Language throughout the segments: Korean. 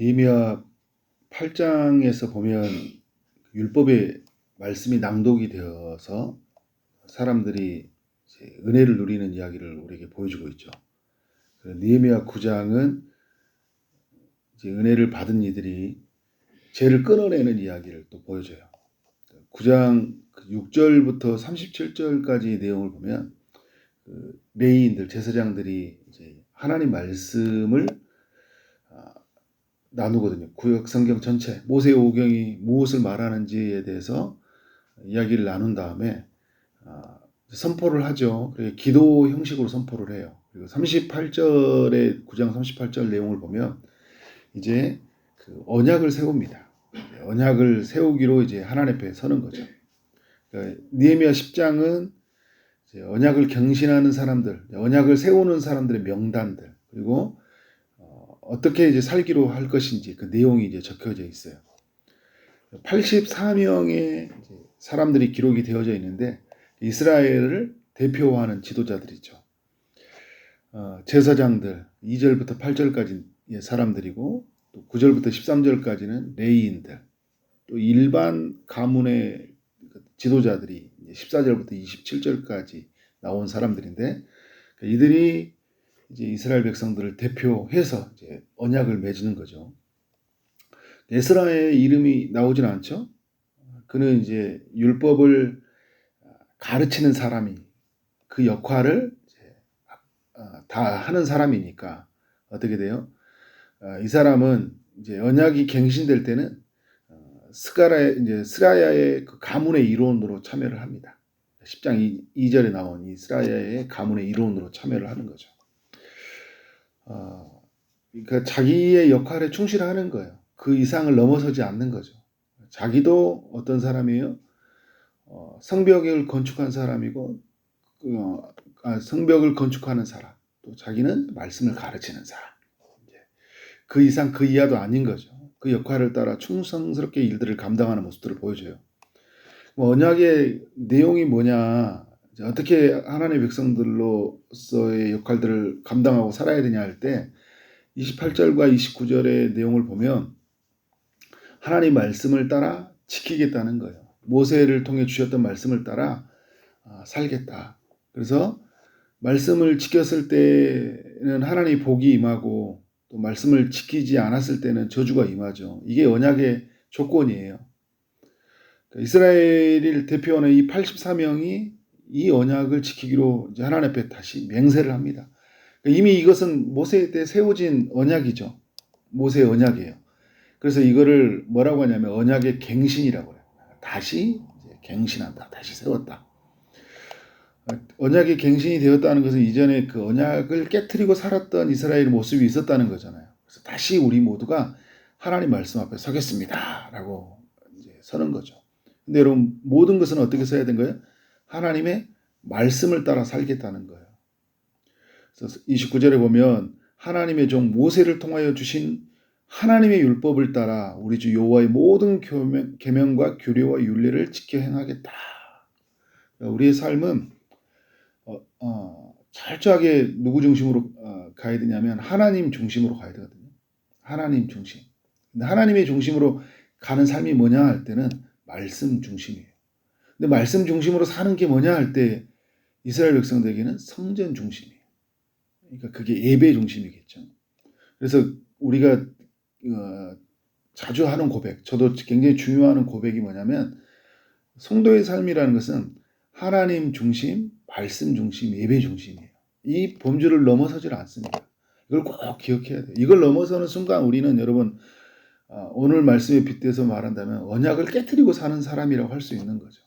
니미아 8장에서 보면 율법의 말씀이 낭독이 되어서 사람들이 은혜를 누리는 이야기를 우리에게 보여주고 있죠. 니에미아 9장은 이제 은혜를 받은 이들이 죄를 끊어내는 이야기를 또 보여줘요. 9장 6절부터 37절까지 내용을 보면 그 레이인들 제사장들이 하나님 말씀을 아, 나누거든요. 구역 성경 전체 모세 오경이 무엇을 말하는지에 대해서 이야기를 나눈 다음에 아, 선포를 하죠. 그리고 기도 형식으로 선포를 해요. 그리고 38절의 9장 38절 내용을 보면 이제 그 언약을 세웁니다. 언약을 세우기로 이제 하나님 앞에 서는 거죠. 그러니까 니에미아 10장은 언약을 경신하는 사람들, 언약을 세우는 사람들의 명단들, 그리고 어, 떻게 이제 살기로 할 것인지 그 내용이 이제 적혀져 있어요. 84명의 사람들이 기록이 되어져 있는데 이스라엘을 대표하는 지도자들이죠. 어, 제사장들 2절부터 8절까지 사람들이고 또 9절부터 13절까지는 레이인들 또 일반 가문의 지도자들이 14절부터 27절까지 나온 사람들인데 그 이들이 이제 이스라엘 백성들을 대표해서 이제 언약을 맺는 거죠. 에스라의 이름이 나오진 않죠. 그는 이제 율법을 가르치는 사람이 그 역할을 어, 다 하는 사람이니까 어떻게 돼요? 어, 이 사람은 이제 언약이 갱신될 때는 어, 스가라 이제 스라야의 그 가문의 이론으로 참여를 합니다. 10장 2, 절에 나온 이 스라야의 가문의 이론으로 참여를 하는 거죠. 어, 그러니까 자기의 역할에 충실하는 거예요. 그 이상을 넘어서지 않는 거죠. 자기도 어떤 사람이에요? 어, 성벽을 건축한 사람이고 어, 아, 성벽을 건축하는 사람. 또 자기는 말씀을 가르치는 사람. 그 이상 그 이하도 아닌 거죠. 그 역할을 따라 충성스럽게 일들을 감당하는 모습들을 보여줘요. 뭐 언약의 내용이 뭐냐, 어떻게 하나님의 백성들로서의 역할들을 감당하고 살아야 되냐 할 때 28절과 29절의 내용을 보면 하나님 말씀을 따라 지키겠다는 거예요. 모세를 통해 주셨던 말씀을 따라 아, 살겠다. 그래서 말씀을 지켰을 때는 하나님 복이 임하고 또 말씀을 지키지 않았을 때는 저주가 임하죠. 이게 언약의 조건이에요. 그러니까 이스라엘을 대표하는 이 84명이 이 언약을 지키기로 하나님 앞에 다시 맹세를 합니다. 그러니까 이미 이것은 모세 때 세워진 언약이죠. 모세의 언약이에요. 그래서 이거를 뭐라고 하냐면 언약의 갱신이라고 해요. 다시 갱신한다. 다시 세웠다. 언약이 갱신이 되었다는 것은 이전에 그 언약을 깨뜨리고 살았던 이스라엘 모습이 있었다는 거잖아요. 그래서 다시 우리 모두가 하나님 말씀 앞에 서겠습니다. 라고 이제 서는 거죠. 근데 여러분, 모든 것은 어떻게 서야 된 거예요? 하나님의 말씀을 따라 살겠다는 거예요. 그래서 29절에 보면 하나님의 종 모세를 통하여 주신 하나님의 율법을 따라 우리 주 여호와의 모든 계명과 규례와 윤례를 지켜 행하겠다. 우리의 삶은 어, 어, 철저하게 누구 중심으로 어, 가야 되냐면 하나님 중심으로 가야 되거든요. 하나님 중심. 근데 하나님의 중심으로 가는 삶이 뭐냐 할 때는 말씀 중심이에요. 근데 말씀 중심으로 사는 게 뭐냐 할 때 이스라엘 백성들에게는 성전 중심이에요. 그러니까 그게 예배 중심이겠죠. 그래서 우리가 어, 자주 하는 고백, 저도 굉장히 중요한 고백이 뭐냐면 성도의 삶이라는 것은 하나님 중심, 말씀 중심, 예배 중심이에요. 이 범주를 넘어서질 않습니다. 이걸 꼭 기억해야 돼요. 이걸 넘어서는 순간 우리는 여러분 어, 오늘 말씀에 빗대서 말한다면 언약을 깨뜨리고 사는 사람이라고 할 수 있는 거죠.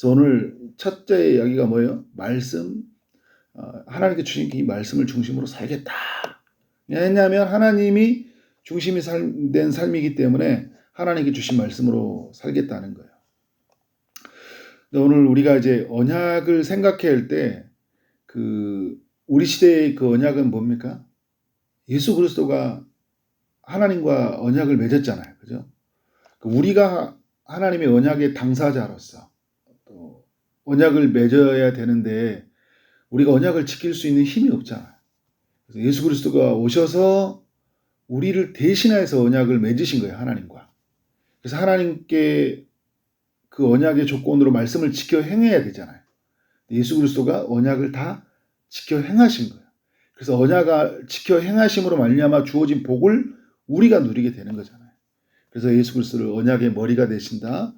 그래서 오늘 첫째 이야기가 뭐예요? 말씀 어, 하나님께 주신 이 말씀을 중심으로 살겠다. 왜냐하면 하나님이 중심이 된 삶이기 때문에 하나님께 주신 말씀으로 살겠다는 거예요. 오늘 우리가 이제 언약을 생각해야 할 때 그 우리 시대의 그 언약은 뭡니까? 예수 그리스도가 하나님과 언약을 맺었잖아요. 그죠? 그 우리가 하나님의 언약의 당사자로서 또 언약을 맺어야 되는데 우리가 언약을 지킬 수 있는 힘이 없잖아요. 그래서 예수 그리스도가 오셔서 우리를 대신해서 언약을 맺으신 거예요, 하나님과. 그래서 하나님께 그 언약의 조건으로 말씀을 지켜 행해야 되잖아요. 예수 그리스도가 언약을 다 지켜 행하신 거예요. 그래서 언약을 지켜 행하심으로 말미암아 주어진 복을 우리가 누리게 되는 거잖아요. 그래서 예수 그리스도를 언약의 머리가 되신다.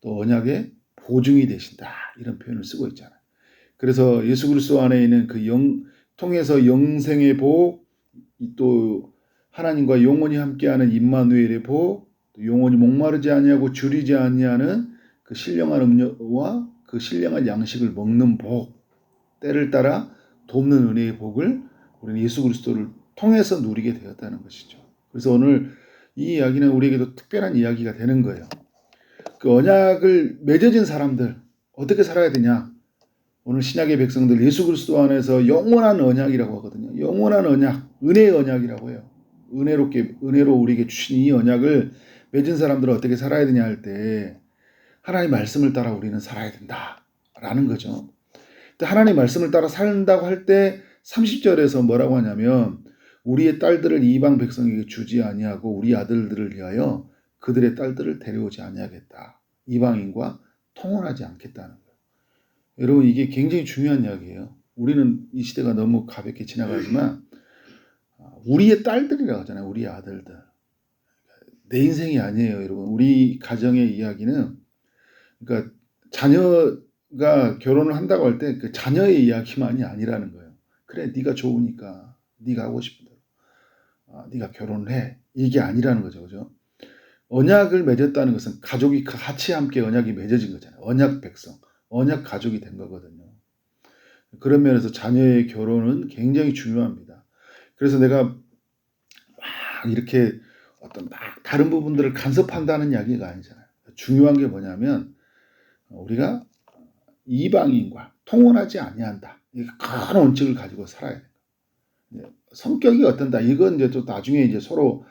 또 언약의 보증이 되신다. 이런 표현을 쓰고 있잖아요. 그래서 예수 그리스도 안에 있는 그 영 통해서 영생의 복, 또 하나님과 영원히 함께하는 임마누엘의 복, 또 영원히 목마르지 아니하고 줄이지 아니하는 그 신령한 음료와 그 신령한 양식을 먹는 복, 때를 따라 돕는 은혜의 복을 우리는 예수 그리스도를 통해서 누리게 되었다는 것이죠. 그래서 오늘 이 이야기는 우리에게도 특별한 이야기가 되는 거예요. 그 언약을 맺어진 사람들 어떻게 살아야 되냐? 오늘 신약의 백성들 예수 그리스도 안에서 영원한 언약이라고 하거든요. 영원한 언약, 은혜의 언약이라고 해요. 은혜롭게 은혜로 우리에게 주신 이 언약을 맺은 사람들은 어떻게 살아야 되냐 할 때 하나님 말씀을 따라 우리는 살아야 된다라는 거죠. 하나님 말씀을 따라 산다고 할 때 30절에서 뭐라고 하냐면 우리의 딸들을 이방 백성에게 주지 아니하고 우리 아들들을 위하여 그들의 딸들을 데려오지 아니하겠다. 이방인과 통혼하지 않겠다는 거예요. 여러분 이게 굉장히 중요한 이야기예요. 우리는 이 시대가 너무 가볍게 지나가지만 우리의 딸들이라고 하잖아요. 우리 아들들. 내 인생이 아니에요, 여러분. 우리 가정의 이야기는 그러니까 자녀가 결혼을 한다고 할 때 그 자녀의 이야기만이 아니라는 거예요. 그래, 네가 좋으니까 네가 하고 싶은 대로 아, 네가 결혼을 해. 이게 아니라는 거죠, 그죠? 언약을 맺었다는 것은 가족이 같이 함께 언약이 맺어진 거잖아요. 언약 백성, 언약 가족이 된 거거든요. 그런 면에서 자녀의 결혼은 굉장히 중요합니다. 그래서 내가 막 이렇게 어떤 막 다른 부분들을 간섭한다는 이야기가 아니잖아요. 중요한 게 뭐냐면 우리가 이방인과 통혼하지 아니한다. 큰 원칙을 가지고 살아야 돼요. 성격이 어떤다. 이건 이제 또 나중에 이제 서로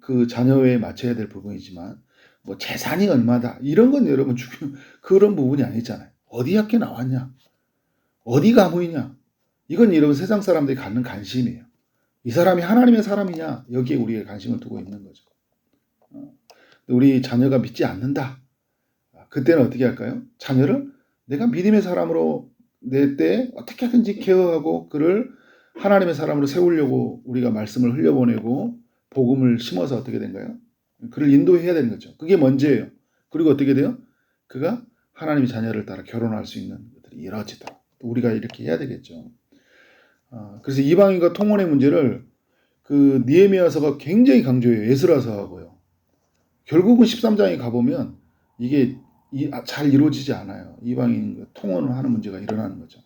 그 자녀에 맞춰야 될 부분이지만 뭐 재산이 얼마다 이런 건 여러분 중요 그런 부분이 아니잖아요. 어디 학교 나왔냐, 어디 가문이냐 이건 여러분 세상 사람들이 갖는 관심이에요. 이 사람이 하나님의 사람이냐 여기에 우리가 관심을 두고 있는 거죠. 어, 우리 자녀가 믿지 않는다. 그때는 어떻게 할까요? 자녀를 내가 믿음의 사람으로 내 때 어떻게 하든지 케어하고 그를 하나님의 사람으로 세우려고 우리가 말씀을 흘려보내고 복음을 심어서 어떻게 된가요? 그를 인도해야 되는 거죠. 그게 먼저예요. 그리고 어떻게 돼요? 그가 하나님의 자녀를 따라 결혼할 수 있는 것들이 이루어지도록 우리가 이렇게 해야 되겠죠. 아, 그래서 이방인과 통혼의 문제를 그 니에미아서가 굉장히 강조해요. 예스라서하고요. 결국은 13장에 가보면 이게 아, 잘 이루어지지 않아요. 이방인 통혼을 하는 문제가 일어나는 거죠.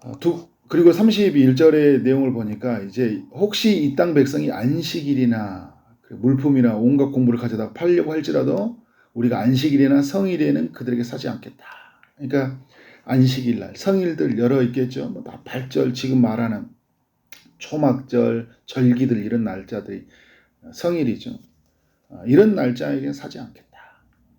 아, 두, 그리고 31절의 내용을 보니까 이제 혹시 이 땅 백성이 안식일이나 그 물품이나 온갖 공부를 가져다 팔려고 할지라도 우리가 안식일이나 성일에는 그들에게 사지 않겠다. 그러니까 안식일 날 성일들 여러 있겠죠. 뭐 발절 지금 말하는 초막절, 절기들 이런 날짜들이 성일이죠. 아, 이런 날짜에는 사지 않겠다.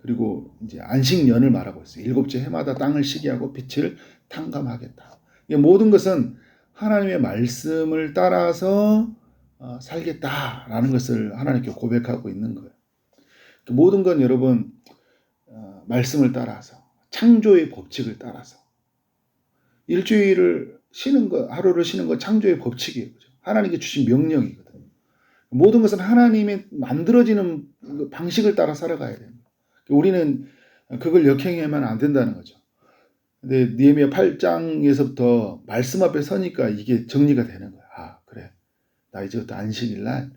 그리고 이제 안식년을 말하고 있어요. 일곱째 해마다 땅을 시기하고 빛을 탕감하겠다. 모든 것은 하나님의 말씀을 따라서 어, 살겠다라는 것을 하나님께 고백하고 있는 거예요. 그 모든 건 여러분 어, 말씀을 따라서 창조의 법칙을 따라서 일주일을 쉬는 거 하루를 쉬는 거 창조의 법칙이에요. 하나님께 주신 명령이거든요. 모든 것은 하나님의 만들어지는 그 방식을 따라 살아가야 됩니다. 우리는 그걸 역행하면 안 된다는 거죠. 근데 니에미야 8장에서부터 말씀 앞에 서니까 이게 정리가 되는 거야. 아, 그래. 나 이제부터 안식일 날,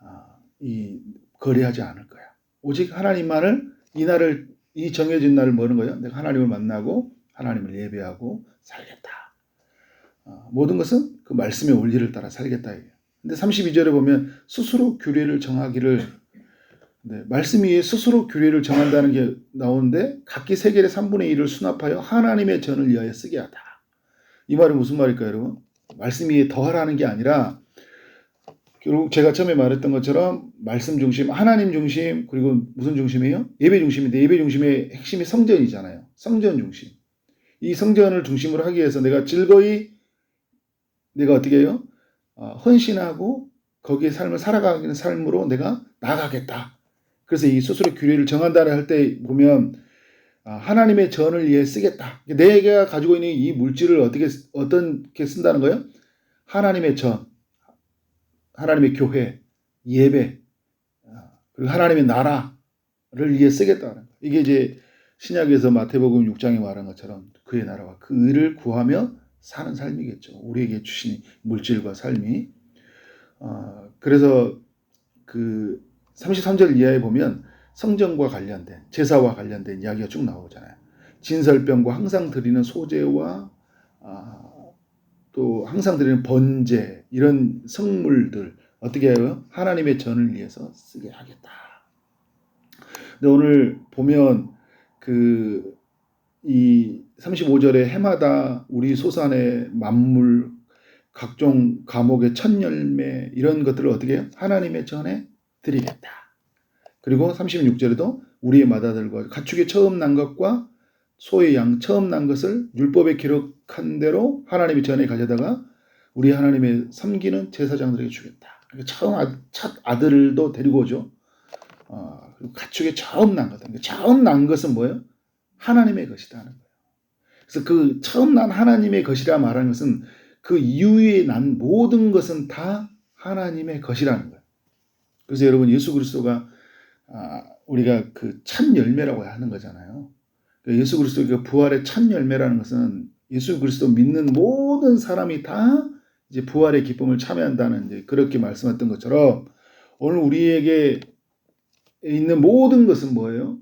아, 이, 거래하지 않을 거야. 오직 하나님만을, 이 날을, 이 정해진 날을 뭐는 거예요? 내가 하나님을 만나고, 하나님을 예배하고 살겠다. 아, 모든 것은 그 말씀의 원리를 따라 살겠다. 근데 32절에 보면 스스로 규례를 정하기를 네, 말씀 위에 스스로 규례를 정한다는 게 나오는데 각기 세겔의 3분의 1을 수납하여 하나님의 전을 위하여 쓰게 하다. 이 말은 무슨 말일까요, 여러분? 말씀 위에 더하라는 게 아니라 결국 제가 처음에 말했던 것처럼 말씀 중심, 하나님 중심, 그리고 무슨 중심이에요? 예배 중심인데 예배 중심의 핵심이 성전이잖아요. 성전 중심. 이 성전을 중심으로 하기 위해서 내가 즐거이 내가 어떻게 해요? 어, 헌신하고 거기에 삶을 살아가는 삶으로 내가 나가겠다. 그래서 이 스스로 규례를 정한다는 할때 보면 아, 하나님의 전을 위해 쓰겠다. 내가 가지고 있는 이 물질을 어떻게 어떻게 쓴다는 거예요? 하나님의 전, 하나님의 교회, 예배, 아, 그리고 하나님의 나라를 위해 쓰겠다는 거예요. 이게 이제 신약에서 마태복음 6장에 말한 것처럼 그의 나라와 그 의를 구하며 사는 삶이겠죠. 우리에게 주신 물질과 삶이. 어, 그래서 그 33절 이하에 보면 성전과 관련된 제사와 관련된 이야기가 쭉 나오잖아요. 진설병과 항상 드리는 소재와 아, 또 항상 드리는 번제 이런 성물들 어떻게 해요? 하나님의 전을 위해서 쓰게 하겠다. 근데 오늘 보면 그 이 35절에 해마다 우리 소산의 만물 각종 과목의 첫 열매 이런 것들을 어떻게 해요? 하나님의 전에 드리겠다. 그리고 36절에도 우리의 마다들과 가축의 처음 난 것과 소의 양 처음 난 것을 율법에 기록한 대로 하나님의 전에 가져다가 우리 하나님의 섬기는 제사장들에게 주겠다. 그러니까 처음 아, 첫 아들도 데리고 오죠. 어, 가축의 처음 난 것. 그러니까 처음 난 것은 뭐예요? 하나님의 것이다 하는 거예요. 그래서 그 처음 난 하나님의 것이라 말하는 것은 그 이후에 난 모든 것은 다 하나님의 것이라는 거예요. 그래서 여러분 예수 그리스도가 아, 우리가 그첫 열매라고 하는 거잖아요. 그 예수 그리스도의 그 부활의 첫 열매라는 것은 예수 그리스도 믿는 모든 사람이 다 이제 부활의 기쁨을 참여한다는 이제 그렇게 말씀했던 것처럼 오늘 우리에게 있는 모든 것은 뭐예요?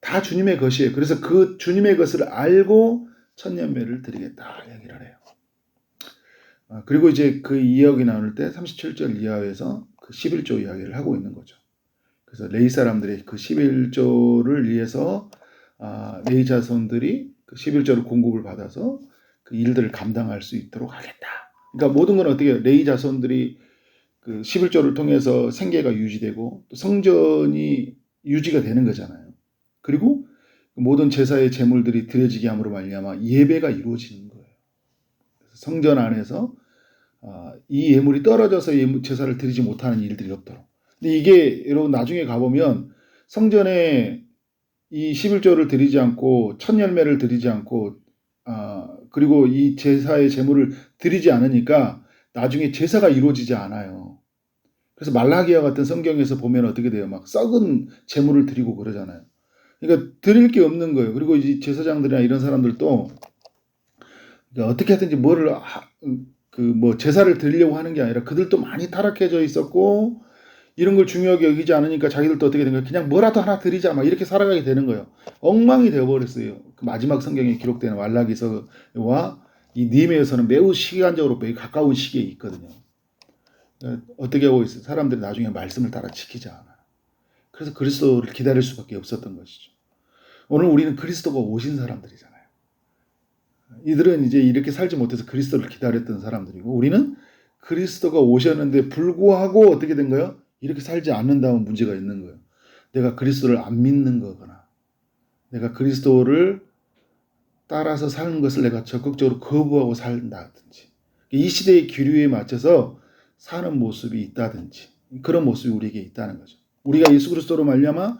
다 주님의 것이에요. 그래서 그 주님의 것을 알고 첫 열매를 드리겠다 얘기를 해요. 아, 그리고 이제 그 이야기 나눌 때 37절 이하에서 그 11조 이야기를 하고 있는 거죠. 그래서 레이 사람들의 그 11조를 위해서 아, 레이 자손들이 그 11조를 공급을 받아서 그 일들을 감당할 수 있도록 하겠다. 그러니까 모든 건 어떻게? 레이 자손들이 그 11조를 통해서 생계가 유지되고 또 성전이 유지가 되는 거잖아요. 그리고 모든 제사의 제물들이 드려지게 함으로 말미암아 예배가 이루어지는 거예요. 성전 안에서 아, 이 예물이 떨어져서 제사를 드리지 못하는 일들이 없도록. 근데 이게 여러분 나중에 가보면 성전에 이 11조를 드리지 않고 첫 열매를 드리지 않고 아, 그리고 이 제사의 제물을 드리지 않으니까 나중에 제사가 이루어지지 않아요. 그래서 말라기와 같은 성경에서 보면 어떻게 돼요? 막 썩은 제물을 드리고 그러잖아요. 그러니까 드릴 게 없는 거예요. 그리고 이 제사장들이나 이런 사람들도 그러니까 어떻게 하든지 뭐를 그 뭐 제사를 드리려고 하는 게 아니라 그들도 많이 타락해져 있었고 이런 걸 중요하게 여기지 않으니까 자기들도 어떻게 된 거예요? 그냥 뭐라도 하나 드리자 막 이렇게 살아가게 되는 거예요. 엉망이 되어버렸어요. 그 마지막 성경에 기록되는 말라기서와 이 니메에서는 매우 시간적으로 매우 가까운 시기에 있거든요. 어떻게 하고 있어요? 사람들이 나중에 말씀을 따라 않아. 그래서 그리스도를 기다릴 수밖에 없었던 것이죠. 오늘 우리는 그리스도가 오신 사람들이잖아요. 이들은 이제 이렇게 살지 못해서 그리스도를 기다렸던 사람들이고 우리는 그리스도가 오셨는데 불구하고 어떻게 된 거예요? 이렇게 살지 않는다면 문제가 있는 거예요. 내가 그리스도를 안 믿는 거거나 내가 그리스도를 따라서 사는 것을 내가 적극적으로 거부하고 산다든지 이 시대의 기류에 맞춰서 사는 모습이 있다든지 그런 모습이 우리에게 있다는 거죠. 우리가 예수 그리스도로 말미암아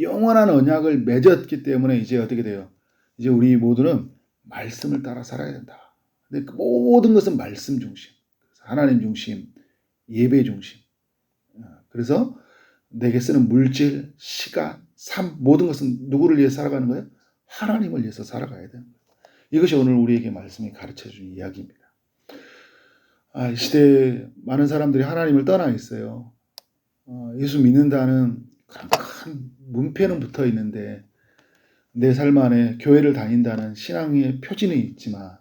영원한 언약을 맺었기 때문에 이제 어떻게 돼요? 이제 우리 모두는 말씀을 따라 살아야 된다. 근데 그 모든 것은 말씀 중심, 하나님 중심, 예배 중심. 어, 그래서 내게 쓰는 물질, 시간, 삶 모든 것은 누구를 위해 살아가는 거예요? 하나님을 위해서 살아가야 되는. 이것이 오늘 우리에게 말씀이 가르쳐 준 이야기입니다. 아, 이 시대에 많은 사람들이 하나님을 떠나 있어요. 어, 예수 믿는다는 큰 문패는 붙어 있는데 내 삶 안에 교회를 다닌다는 신앙의 표지는 있지만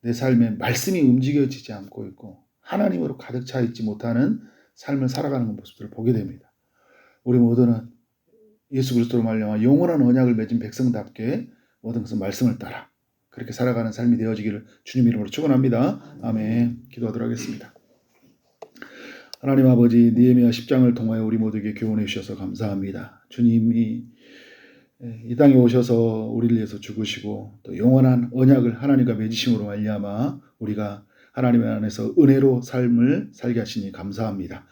내 삶에 말씀이 움직여지지 않고 있고 하나님으로 가득 차 있지 못하는 삶을 살아가는 모습들을 보게 됩니다. 우리 모두는 예수 그리스도로 말미암아 영원한 언약을 맺은 백성답게 모든 것은 말씀을 따라 그렇게 살아가는 삶이 되어지기를 주님 이름으로 축원합니다. 아멘. 기도하도록 하겠습니다. 하나님 아버지 니에미아 10장을 통하여 우리 모두에게 교훈해 주셔서 감사합니다. 주님이 이 땅에 오셔서 우리를 위해서 죽으시고 또 영원한 언약을 하나님과 맺으심으로 말미암아 우리가 하나님 안에서 은혜로 삶을 살게 하시니 감사합니다.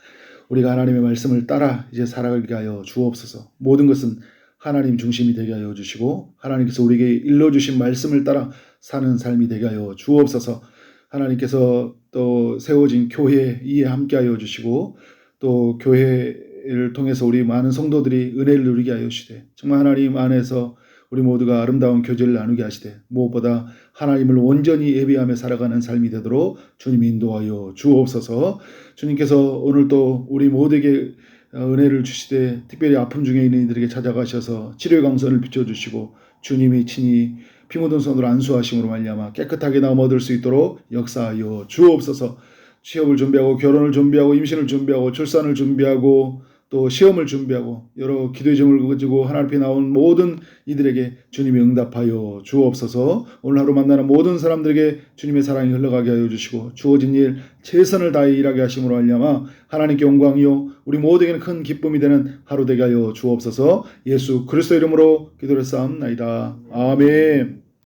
우리가 하나님의 말씀을 따라 이제 살아가게 하여 주옵소서. 모든 것은 하나님 중심이 되게 하여 주시고 하나님께서 우리에게 일러 주신 말씀을 따라 사는 삶이 되게 하여 주옵소서. 하나님께서 또 세워진 교회 이에 함께 하여 주시고 또 교회 를 통해서 우리 많은 성도들이 은혜를 누리게 하여 주시되 정말 하나님 안에서 우리 모두가 아름다운 교제를 나누게 하시되 무엇보다 하나님을 온전히 예배하며 살아가는 삶이 되도록 주님 인도하여 주옵소서. 주님께서 오늘 또 우리 모두에게 은혜를 주시되 특별히 아픔 중에 있는 이들에게 찾아가셔서 치료의 강선을 비춰주시고 주님이 친히 피 묻은 손으로 안수하심으로 말미암아 깨끗하게 나음 얻을 수 있도록 역사하여 주옵소서. 취업을 준비하고 결혼을 준비하고 임신을 준비하고 출산을 준비하고 또 시험을 준비하고 여러 기도의 점을 가지고 하나님 앞에 나온 모든 이들에게 주님이 응답하여 주옵소서. 오늘 하루 만나는 모든 사람들에게 주님의 사랑이 흘러가게 하여 주시고 주어진 일 최선을 다해 일하게 하심으로 말미암아 하나님께 영광이요. 우리 모두에게는 큰 기쁨이 되는 하루 되게 하여 주옵소서. 예수 그리스도 이름으로 기도를 쌓옵나이다. 아멘